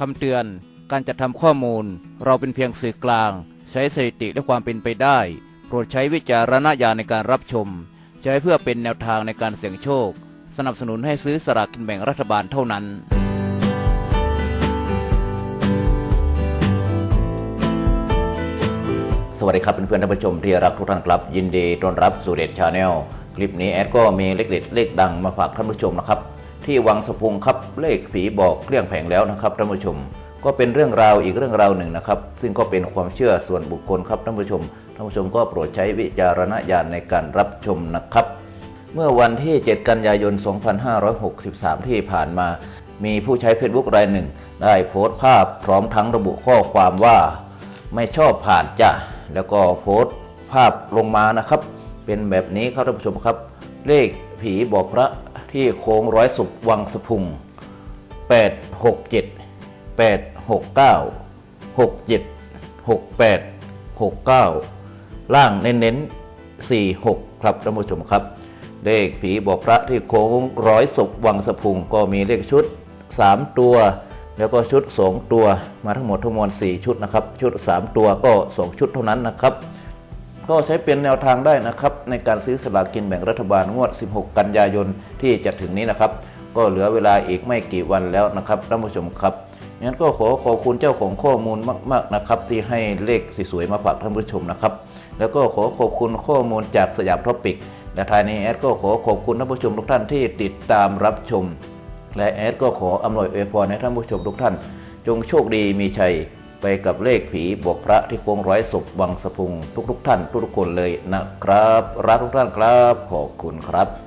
คำเตือน การจัดทำข้อมูล เราเป็นเพียงสื่อกลาง ใช้สถิติและความเป็นไปได้ โปรดใช้วิจารณญาณในการรับชม ใช้เพื่อเป็นแนวทางในการเสี่ยงโชค สนับสนุนให้ซื้อสลากกินแบ่งรัฐบาลเท่านั้นสวัสดีครับเพื่อนๆท่านผู้ชมที่รักทุกท่านครับ ยินดีต้อนรับสู่เด็ดชาแนลคลิปนี้แอดก็มีเลขเด็ดเลขดังมาฝากท่านผู้ชมนะครับ ที่วังสะพุงครับเลขผีบอกเกลี้ยงแผงแล้วนะครับท่านผู้ชม ก็เป็นเรื่องราวอีกเรื่องราวหนึ่งนะครับ ซึ่งก็เป็นความเชื่อส่วนบุคคลครับท่านผู้ชมท่านผู้ชมก็โปรดใช้วิจารณญาณในการรับชมนะครับ เมื่อวันที่ 7 กันยายน 2563 ที่ผ่านมา มีผู้ใช้เฟซบุ๊กรายหนึ่ง ได้โพสต์ภาพพร้อมทั้งระบุข้อความว่า ไม่ชอบผ่านจ้ะแล้วก็โพสต์ภาพลงมานะครับ เป็นแบบนี้ครับท่านผู้ชมครับ เลขผีบอกพระ ที่โค้งร้อยสุบวังสะพุง 867 869 67 68 69 ล่างเน้นๆ 46 ครับท่านผู้ชมครับ เลขผีบอกพระที่โค้งร้อยศพวังสะพุงก็มีเลขชุด 3 ตัว แล้วก็ชุด 2 ตัวมาทั้งหมดทั้งมวล4 ชุดนะครับ ชุด 3 ตัวก็ 2 ชุดเท่านั้นนะครับ ก็ใช้เป็นแนวทางได้นะครับ ในการซื้อสลากกินแบ่งรัฐบาลงวด 16 กันยายนที่จะถึงนี้นะครับ ก็เหลือเวลาอีกไม่กี่วันแล้วนะครับท่านผู้ชมครับงั้นก็ขอขอบคุณเจ้าของข้อมูลมาก ๆนะครับ ที่ให้เลขสวยๆมาฝากท่านผู้ชมนะครับ แล้วก็ขอขอบคุณข้อมูลจากสยามท็อปิก และท้ายนี้แอดก็ขอขอบคุณท่านผู้ชมทุกท่านที่ติดตามรับชม และแอดก็ขออำนวยอวยพรให้ท่านผู้ชมทุกท่าน จงโชคดีมีชัย ไปกับเลขผีบวกพระที่โกงร้อยศพวังสะพุงทุกๆท่านทุกๆคนเลยนะครับ รักทุกท่านครับ ขอบคุณครับ